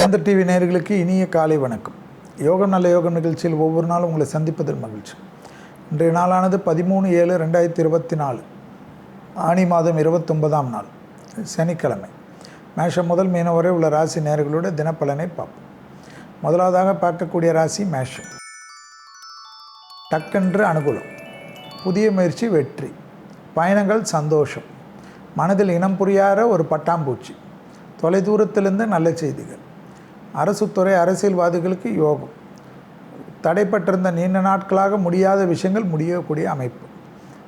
சிறந்த டிவி நேர்களுக்கு இனிய காலை வணக்கம். யோகம் நல்ல யோகம் நிகழ்ச்சியில் ஒவ்வொரு நாளும் உங்களை சந்திப்பதில் மகிழ்ச்சி. இன்றைய நாளானது பதிமூணு ஏழு ரெண்டாயிரத்தி இருபத்தி நாலு. ஆனி மாதம் இருபத்தொன்பதாம் நாள் சனிக்கிழமை. மேஷம் முதல் மீனம் வரை உள்ள ராசி நேர்களோட தினப்பலனை பார்ப்போம். முதலாவதாக பார்க்கக்கூடிய ராசி மேஷம். டக்கென்று அனுகூலம் புதிய முயற்சி வெற்றி பயணங்கள் சந்தோஷம். மனதில் இனம் புரியாத ஒரு பட்டாம்பூச்சி. தொலைதூரத்திலிருந்து நல்ல செய்திகள். அரசுத்துறை அரசியல்வாதிகளுக்கு யோகம். தடைப்பட்டிருந்த நீண்ட நாட்களாக முடியாத விஷயங்கள் முடியக்கூடிய அமைப்பு.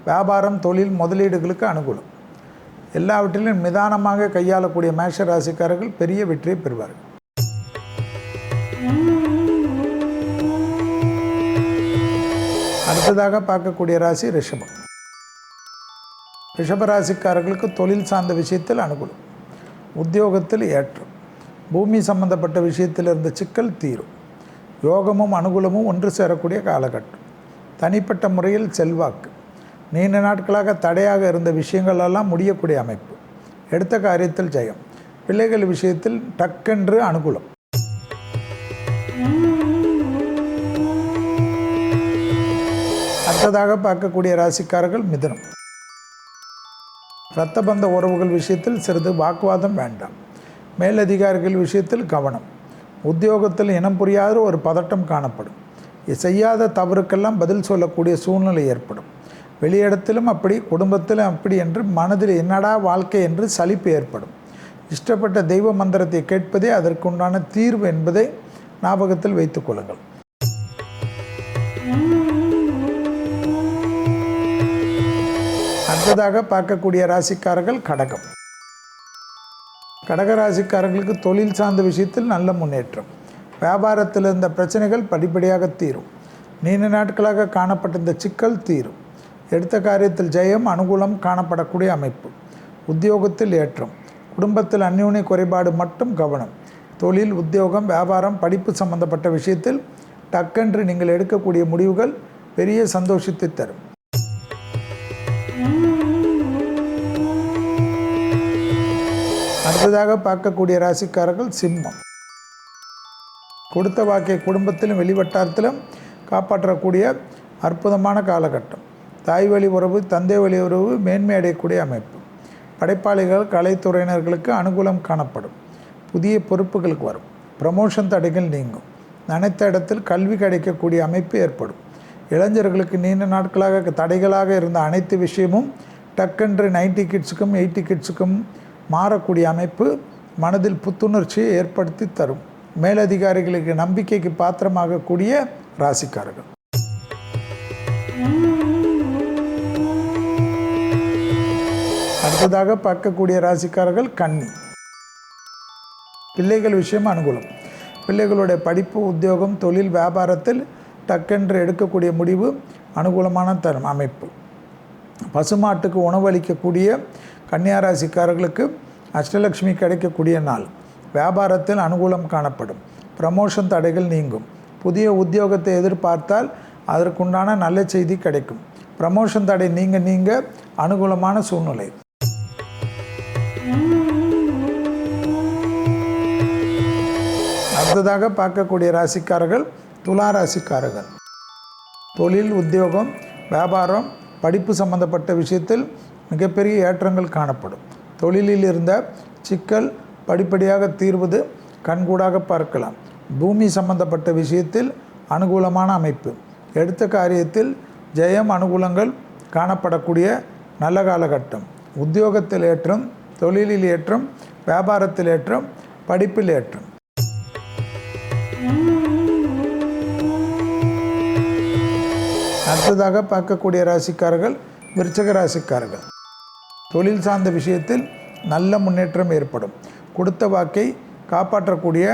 வியாபாரம் தொழில் முதலீடுகளுக்கு அனுகூலம். எல்லாவற்றிலும் நிதானமாக கையாளக்கூடிய மேஷ ராசிக்காரர்கள் பெரிய வெற்றியை பெறுவார்கள். அடுத்ததாக பார்க்கக்கூடிய ராசி ரிஷபம். ரிஷபராசிக்காரர்களுக்கு தொழில் சார்ந்த விஷயத்தில் அனுகூலம். உத்தியோகத்தில் ஏற்றம். பூமி சம்பந்தப்பட்ட விஷயத்தில் இருந்த சிக்கல் தீரும். யோகமும் அனுகூலமும் ஒன்று சேரக்கூடிய காலகட்டம். தனிப்பட்ட முறையில் செல்வாக்கு. நீண்ட நாட்களாக தடையாக இருந்த விஷயங்களெல்லாம் முடியக்கூடிய அமைப்பு. எடுத்த காரியத்தில் ஜெயம். பிள்ளைகள் விஷயத்தில் டக்கென்று அனுகூலம். அடுத்ததாக பார்க்கக்கூடிய ராசிக்காரர்கள் மிதனம். இரத்தபந்த உறவுகள் விஷயத்தில் சிறிது வாக்குவாதம் வேண்டாம். மேலதிகாரிகள் விஷயத்தில் கவனம். உத்தியோகத்தில் இனம் புரியாத ஒரு பதட்டம் காணப்படும். செய்யாத தவறுக்கெல்லாம் பதில் சொல்லக்கூடிய சூழ்நிலை ஏற்படும். வெளியிடத்திலும் அப்படி குடும்பத்திலும் அப்படி என்று மனதில் என்னடா வாழ்க்கை என்று சலிப்பு ஏற்படும். இஷ்டப்பட்ட தெய்வ மந்திரத்தை கேட்பதே அதற்குண்டான தீர்வு என்பதை ஞாபகத்தில் வைத்துக் கொள்ளுங்கள். அடுத்ததாக பார்க்கக்கூடிய ராசிக்காரர்கள் கடகம். கடகராசிக்காரர்களுக்கு தொழில் சார்ந்த விஷயத்தில் நல்ல முன்னேற்றம். வியாபாரத்தில் இருந்த பிரச்சனைகள் படிப்படியாக தீரும். நீண்ட நாட்களாக காணப்பட்ட இந்த சிக்கல் தீரும். எடுத்த காரியத்தில் ஜெயம் அனுகூலம் காணப்படக்கூடிய அமைப்பு. உத்தியோகத்தில் ஏற்றம். குடும்பத்தில் அந்யூனி குறைபாடு மட்டும் கவனம். தொழில் உத்தியோகம் வியாபாரம் படிப்பு சம்பந்தப்பட்ட விஷயத்தில் டக்கென்று நீங்கள் எடுக்கக்கூடிய முடிவுகள் பெரிய சந்தோஷத்தை தரும். அடுத்ததாக பார்க்கக்கூடிய ராசிக்காரர்கள் சிம்மம். கொடுத்த வாக்கை குடும்பத்திலும் வெளிவட்டாரத்திலும் காப்பாற்றக்கூடிய அற்புதமான காலகட்டம். தாய் வழி உறவு தந்தை வழி உறவு மேன்மை அடையக்கூடிய அமைப்பு. படைப்பாளிகள் கலைத்துறையினர்களுக்கு அனுகூலம் காணப்படும். புதிய பொறுப்புகளுக்கு வரும். ப்ரமோஷன் தடைகள் நீங்கும். நினைத்த இடத்தில் கல்வி கிடைக்கக்கூடிய அமைப்பு ஏற்படும். இளைஞர்களுக்கு நீண்ட நாட்களாக தடைகளாக இருந்த அனைத்து விஷயமும் டக்கென்று நைன்டி கிட்ஸுக்கும் எயிட்டி கிட்ஸுக்கும் மாறக்கூடிய அமைப்பு மனதில் புத்துணர்ச்சியை ஏற்படுத்தி தரும். மேலதிகாரிகளுக்கு நம்பிக்கைக்கு பாத்திரமாகக்கூடிய ராசிக்காரர்கள். அடுத்ததாக பார்க்கக்கூடிய ராசிக்காரர்கள் கண்ணி பிள்ளைகள் விஷயம் அனுகூலம். பிள்ளைகளுடைய படிப்பு உத்தியோகம் தொழில் வியாபாரத்தில் டக்கென்று எடுக்கக்கூடிய முடிவு அனுகூலமான தரும் அமைப்பு. பசுமாட்டுக்கு உணவளிக்கக்கூடிய கன்னியாராசிக்காரர்களுக்கு அஷ்டலக்ஷ்மி கிடைக்கக்கூடிய நாள். வியாபாரத்தில் அனுகூலம் காணப்படும். ப்ரமோஷன் தடைகள் நீங்கும். புதிய உத்தியோகத்தை எதிர்பார்த்தால் அதற்குண்டான நல்ல செய்தி கிடைக்கும். ப்ரமோஷன் தடை நீங்க நீங்க அனுகூலமான சூழ்நிலை. அடுத்ததாக பார்க்கக்கூடிய ராசிக்காரர்கள் துலா ராசிக்காரர்கள் தொழில் உத்தியோகம் வியாபாரம் படிப்பு சம்பந்தப்பட்ட விஷயத்தில் மிகப்பெரிய ஏற்றங்கள் காணப்படும். தொழிலில் இருந்த சிக்கல் படிப்படியாக தீர்வது கண்கூடாக பார்க்கலாம். பூமி சம்பந்தப்பட்ட விஷயத்தில் அனுகூலமான அமைப்பு. எடுத்த காரியத்தில் ஜெயம் அனுகூலங்கள் காணப்படக்கூடிய நல்ல காலகட்டம். உத்தியோகத்தில் ஏற்றம் தொழிலில் ஏற்றம் வியாபாரத்தில் ஏற்றம் படிப்பில் ஏற்றம். அடுத்ததாக பார்க்கக்கூடிய ராசிக்காரர்கள் விருச்சக ராசிக்காரர்கள். தொழில் சார்ந்த விஷயத்தில் நல்ல முன்னேற்றம் ஏற்படும். கொடுத்த வாக்கை காப்பாற்றக்கூடிய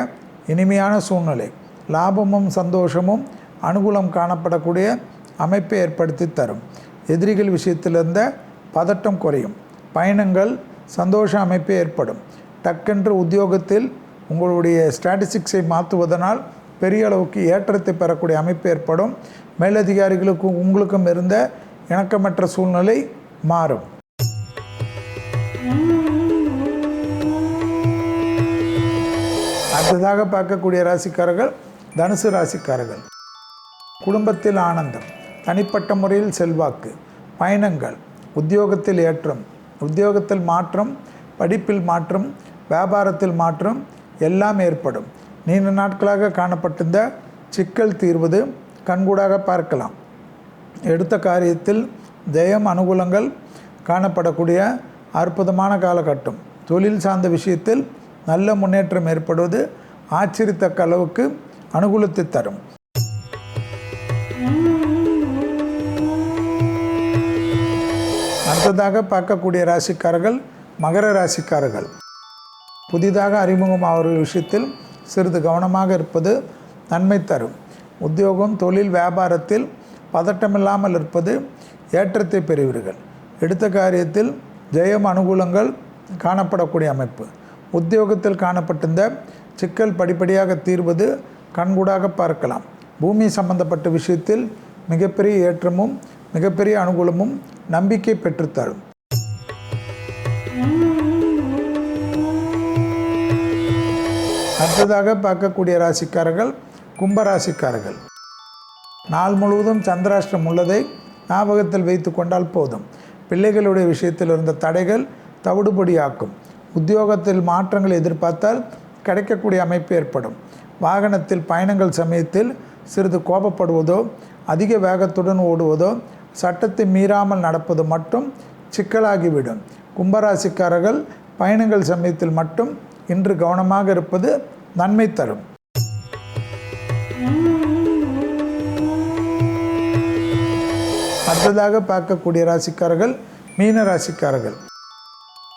இனிமையான சூழ்நிலை லாபமும் சந்தோஷமும் அனுகூலம் காணப்படக்கூடிய அமைப்பை ஏற்படுத்தி தரும். எதிரிகள் விஷயத்திலிருந்த பதட்டம் குறையும். பயணங்கள் சந்தோஷ அமைப்பு ஏற்படும். டக்கென்று உத்தியோகத்தில் உங்களுடைய ஸ்டாட்டிஸ்டிக்ஸை மாற்றுவதனால் பெரிய அளவுக்கு ஏற்றத்தை பெறக்கூடிய அமைப்பு ஏற்படும். மேலதிகாரிகளுக்கும் உங்களுக்கும் இருந்த இணக்கமற்ற சூழ்நிலை மாறும். அடுத்ததாக பார்க்கக்கூடிய ராசிக்காரர்கள் தனுசு ராசிக்காரர்கள். குடும்பத்தில் ஆனந்தம் தனிப்பட்ட முறையில் செல்வாக்கு பயணங்கள் உத்தியோகத்தில் ஏற்றம் உத்தியோகத்தில் மாற்றம் படிப்பில் மாற்றம் வியாபாரத்தில் மாற்றம் எல்லாம் ஏற்படும். நீண்ட நாட்களாக காணப்பட்டிருந்த சிக்கல் தீர்வது கண்கூடாக பார்க்கலாம். எடுத்த காரியத்தில் ஜெயம் அனுகூலங்கள் காணப்படக்கூடிய அற்புதமான காலகட்டம். தொழில் சார்ந்த விஷயத்தில் நல்ல முன்னேற்றம் ஏற்படுவது ஆச்சரியத்தக்க அளவுக்கு அனுகூலத்தை தரும். அடுத்ததாக பார்க்கக்கூடிய ராசிக்காரர்கள் மகர ராசிக்காரர்கள். புதிதாக அறிமுகமாகிற விஷயத்தில் சிறிது கவனமாக இருப்பது நன்மை தரும். உத்தியோகம் தொழில் வியாபாரத்தில் பதட்டமில்லாமல் இருப்பது ஏற்றத்தை பெறுவீர்கள். எடுத்த காரியத்தில் ஜெயம் அனுகூலங்கள் காணப்படக்கூடிய அமைப்பு. உத்தியோகத்தில் காணப்பட்டிருந்த சிக்கல் படிப்படியாக தீர்வது கண்கூடாக பார்க்கலாம். பூமி சம்பந்தப்பட்ட விஷயத்தில் மிகப்பெரிய ஏற்றமும் மிகப்பெரிய அனுகூலமும் நம்பிக்கை பெற்றுத்தரும். அடுத்ததாக பார்க்கக்கூடிய ராசிக்காரர்கள் கும்பராசிக்காரர்கள். நாள் முழுவதும் சந்திராஷ்டிரம் உள்ளதை ஞாபகத்தில் வைத்து கொண்டால் போதும். பிள்ளைகளுடைய விஷயத்தில் இருந்த தடைகள் தவிடுபடியாக்கும். உத்தியோகத்தில் மாற்றங்கள் எதிர்பார்த்தால் கிடைக்கக்கூடிய அமைப்பு ஏற்படும். வாகனத்தில் பயணங்கள் சமயத்தில் சிறிது கோபப்படுவதோ அதிக வேகத்துடன் ஓடுவதோ சட்டத்தை மீறாமல் நடப்பது மட்டும் சிக்கலாகிவிடும். கும்பராசிக்காரர்கள் பயணங்கள் சமயத்தில் மட்டும் இன்று கவனமாக இருப்பது நன்மை தரும். அடுத்ததாக பார்க்கக்கூடிய ராசிக்காரர்கள் மீன ராசிக்காரர்கள்.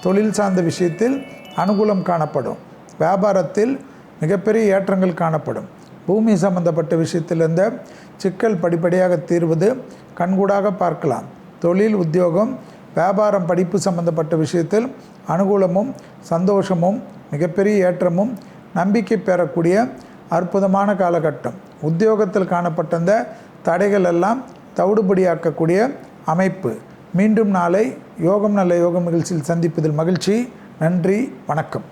தொழில் சார்ந்த விஷயத்தில் அனுகூலம் காணப்படும். வியாபாரத்தில் மிகப்பெரிய ஏற்றங்கள் காணப்படும். பூமி சம்பந்தப்பட்ட விஷயத்தில் இருந்த சிக்கல் படிப்படியாக தீர்வது கண்கூடாக பார்க்கலாம். தொழில் உத்தியோகம் வியாபாரம் படிப்பு சம்பந்தப்பட்ட விஷயத்தில் அனுகூலமும் சந்தோஷமும் மிகப்பெரிய ஏற்றமும் நம்பிக்கை பெறக்கூடிய அற்புதமான காலகட்டம். உத்தியோகத்தில் காணப்பட்ட தடைகள் எல்லாம் தவிடுபடியாக்கக்கூடிய அமைப்பு. மீண்டும் நாளை யோகம் நல்ல யோகம் நிகழ்ச்சியில் சந்திப்பதில் மகிழ்ச்சி. நன்றி வணக்கம்.